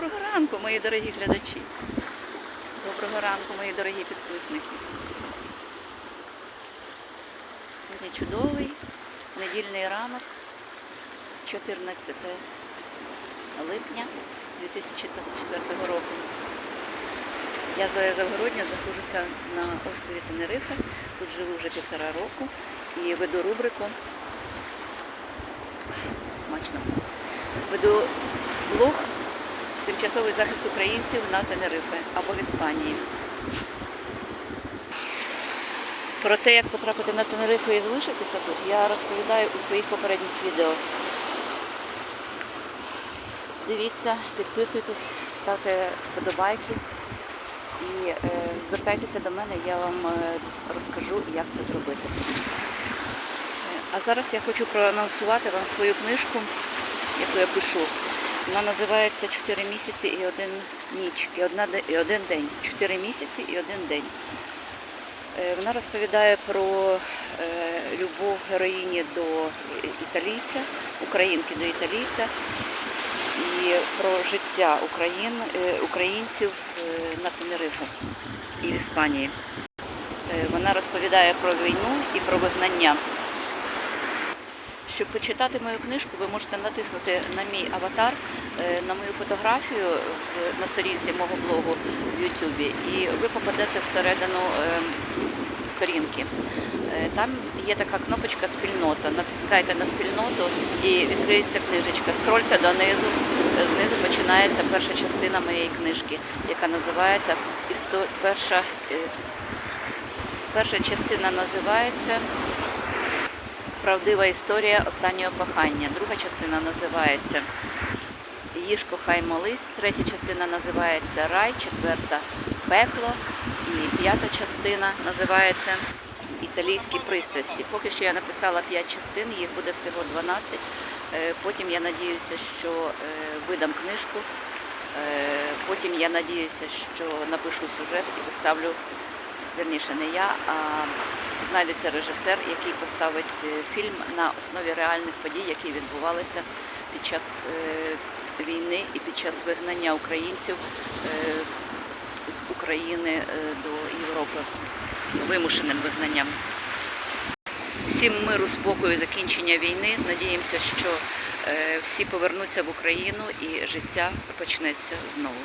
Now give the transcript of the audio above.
ранку, мої дорогі глядачі. Доброго ранку, мої дорогі підписники. Сьогодні чудовий недільний ранок, 14 липня 2024 року. Я Зоя Завгородня знаходжуся на острові Тенерифе. Тут живу вже півтора року і веду рубрику. Смачно. Веду блог Тимчасовий захист українців на Тенерифе або в Іспанії. Про те, як потрапити на Тенерифе і залишитися тут, я розповідаю у своїх попередніх відео. Дивіться, підписуйтесь, ставте вподобайки і е, звертайтеся до мене, я вам е, розкажу, як це зробити. Е, А зараз я хочу проанонсувати вам свою книжку, яку я пишу. Вона називається Чотири місяці і один ніч, і, одна, і один день. Чотири місяці і один день. Е, Вона розповідає про е, любов героїні до італійця, українки до італійця і про життя україн, е, українців на Тенерифе і в Іспанії. Вона розповідає про війну і про вигнання. Щоб почитати мою книжку, ви можете натиснути на мій аватар, е, на мою фотографію на сторінці мого блогу в Ютубі, і ви попадете всередину е, сторінки. Е, Там є така кнопочка спільнота. Натискайте на спільноту і відкриється книжечка. Скрольте донизу. Знизу починається перша частина моєї книжки, яка називається «Істо- перша, е, перша частина називається Правдива історія останнього кохання. Друга частина називається Їж кохай молись. Третя частина називається Рай, четверта пекло. І п'ята частина називається Італійські пристрасті. Поки що я написала 5 частин, їх буде всього 12. Е, Потім я надіюся, що е, видам книжку. Е, Потім я надіюся, що напишу сюжет і виставлю вірніше не я, а знайдеться режисер, який поставить е, фільм на основі реальних подій, які відбувалися під час е, війни і під час вигнання українців е, з України до Європи вимушеним вигнанням. Всім миру, спокою, закінчення війни. Надіємося, що всі повернуться в Україну і життя почнеться знову.